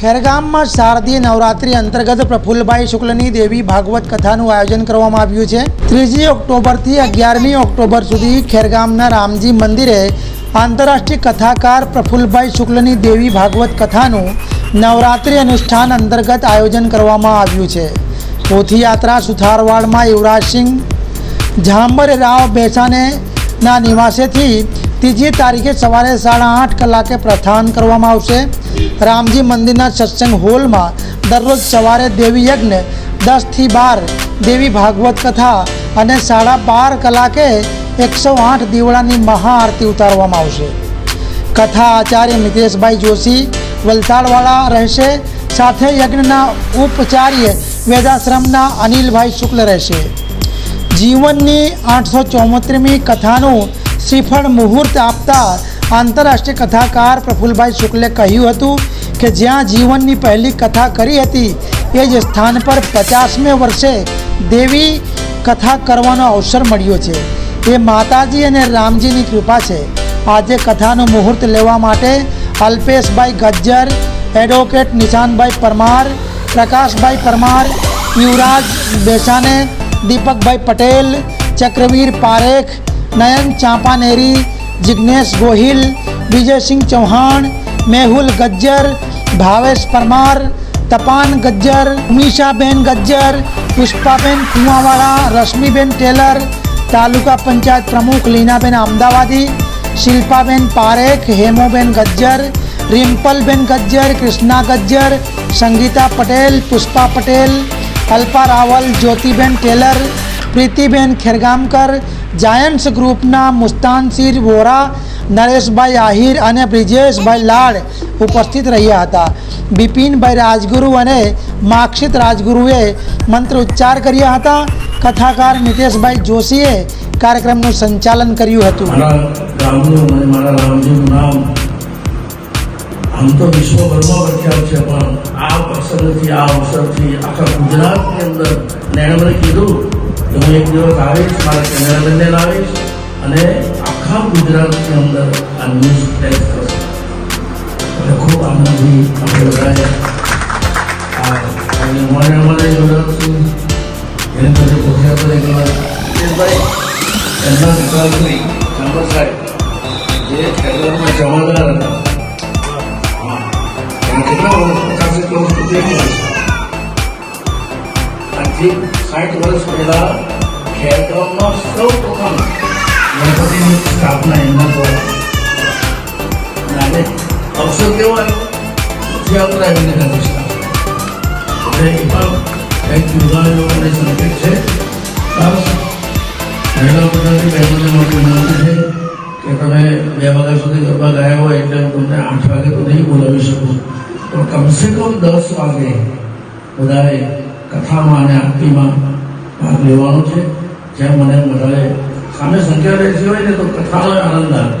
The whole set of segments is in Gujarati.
ખેરગામમાં શારદીય નવરાત્રી અંતર્ગત પ્રફુલ્લભાઈ શુક્લની દેવી ભાગવત કથાનું આયોજન કરવામાં આવ્યું છે. ત્રીજી ઓક્ટોબરથી અગિયારમી ઓક્ટોબર સુધી ખેરગામના રામજી મંદિરે આંતરરાષ્ટ્રીય કથાકાર પ્રફુલ્લભાઈ શુક્લની દેવી ભાગવત કથાનું નવરાત્રિ અનુષ્ઠાન અંતર્ગત આયોજન કરવામાં આવ્યું છે. પોથીયાત્રા સુથારવાડમાં યુવરાજસિંહ ઝાંબર રાવ બેસાને ના નિવાસેથી ત્રીજી તારીખે સવારે સાડા આઠ કલાકે પ્રસ્થાન કરવામાં આવશે. રામજી મંદિરના સત્સંગ હોલમાં દરરોજ સવારે દેવી યજ્ઞ, દસથી બાર દેવી ભાગવત કથા અને સાડા બાર કલાકે એકસો આઠ દીવડાની મહાઆરતી ઉતારવામાં આવશે. કથા આચાર્ય મિતેશભાઈ જોશી વલસાડવાળા રહેશે. સાથે યજ્ઞના ઉપચાર્ય વેદાશ્રમના અનિલભાઈ શુક્લ રહેશે. જીવનની આઠસો ચોમોતેરમી કથાનું શ્રીફળ મુહૂર્ત આપતા આંતરરાષ્ટ્રીય કથાકાર પ્રફુલભાઈ શુક્લે કહ્યું હતું કે જ્યાં જીવનની પહેલી કથા કરી હતી, એ જ સ્થાન પર પચાસમે વર્ષે દેવી કથા કરવાનો અવસર મળ્યો છે. એ માતાજી અને રામજીની કૃપા છે. આજે કથાનું મુહૂર્ત લેવા માટે અલ્પેશભાઈ ગજ્જર, એડવોકેટ નિશાનભાઈ પરમાર, પ્રકાશભાઈ પરમાર, યુવરાજ બેસાને, દીપકભાઈ પટેલ, ચક્રવીર પારેખ નયન ચાંપાનેરી જિજ્ઞેશ ગોહિલ વિજયસિંહ ચૌહાણ મેહુલ ગજ્જર ભાવેશ પરમાર તપાન ગજ્જર ઉમીશાબેન ગજ્જર પુષ્પાબેન કુંવાવાળા રશ્મિબેન ટેલર તાલુકા પંચાયત પ્રમુખ લીનાબેન અમદાવાદી શિલ્પાબેન પારેખ હેમોબેન ગજ્જર રિમ્પલબેન ગજ્જર કૃષ્ણા ગજ્જર સંગીતા પટેલ પુષ્પા પટેલ અલ્પા રાવલ જ્યોતિબેન ટેલર પ્રીતિબેન ખેરગામકર જાયન્ટ્સ ગ્રુપના મુસ્તાનસિર વોરા, નરેશભાઈ આહિર અને બ્રિજેશભાઈ લાડ ઉપસ્થિત રહ્યા હતા. બિપિનભાઈ રાજગુરુ અને માક્ષિત રાજગુરુએ મંત્ર ઉચ્ચાર કર્યા હતા. કથાકાર નિતેશભાઈ જોશીએ કાર્યક્રમનું સંચાલન કર્યું હતું. આમ તો વિશ્વભરમાં પ્રખ્યાત છે, પણ આ પ્રસંગથી, આ અવસરથી આખા ગુજરાતની અંદર ને એમણે કીધું હું એક દિવસ આવીશ મારા કેમેરામેનને લાવીશ અને આખા ગુજરાતની અંદર આ ન્યૂઝ ટેસ્ટ કરશે. એટલે ખૂબ આનંદથી આપણે બધાએ અમારે અમારે યુવરાજસિંહ એને પછી પહોંચ્યા હતા એક ભાઈ એમના સાહેબ જે ખેતરમાં જમાદાર હતા આજથી સાઠ વર્ષ પહેલાં ખેતરમાં સૌ પ્રથમ ગણપતિની સ્થાપના એમના અને અવસર કેવો આવ્યો? રથયાત્રા એમને સંકેત છે. બસ. મહિલા મંડળની બહેનોને મારી વિનંતી છે કે બે વાગ્યા સુધી ગરબા ગયા હોય એટલે હું તમને આઠ વાગે તો નહીં બોલાવી શકું. પણ કમસે કમ દસ વાગે બધાએ કથામાં અને આરતીમાં ભાગ લેવાનો છે. જેમ મને બધાએ સામે સંખ્યા રહેતી હોય ને તો કથાનો આનંદ આવે.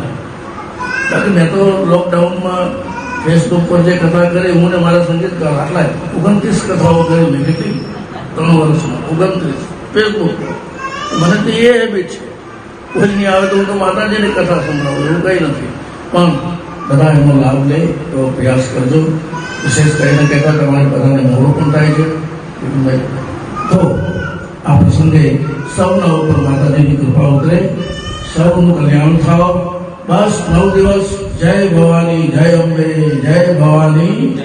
કારણ કે મેં તો લોકડાઉનમાં ફેસબુક પર જે કથા કરી, હું ને મારા સંગીતકાર આટલા ઓગણત્રીસ કથાઓ કરી મેં કેટલી ત્રણ વર્ષમાં. ઓગણત્રીસ. ફેસબુક મને તો એ હેબિટ છે. કોઈ નહીં આવે તો હું તો માતાજીની કથા સંભળાવું, એવું કંઈ નથી. પણ બધા એનો લાભ લે, તો પ્રયાસ કરજો. વિશેષ કરીને કહેતા તમારે બધાને મોડું પણ થાય છે. વિપુલભાઈ. તો આ પ્રસંગે સૌના ઉપર માતાજીની કૃપા ઉતરે. સૌનું કલ્યાણ થાવ. બસ નવ દિવસ. જય ભવાની, જય અંબે, જય ભવાની.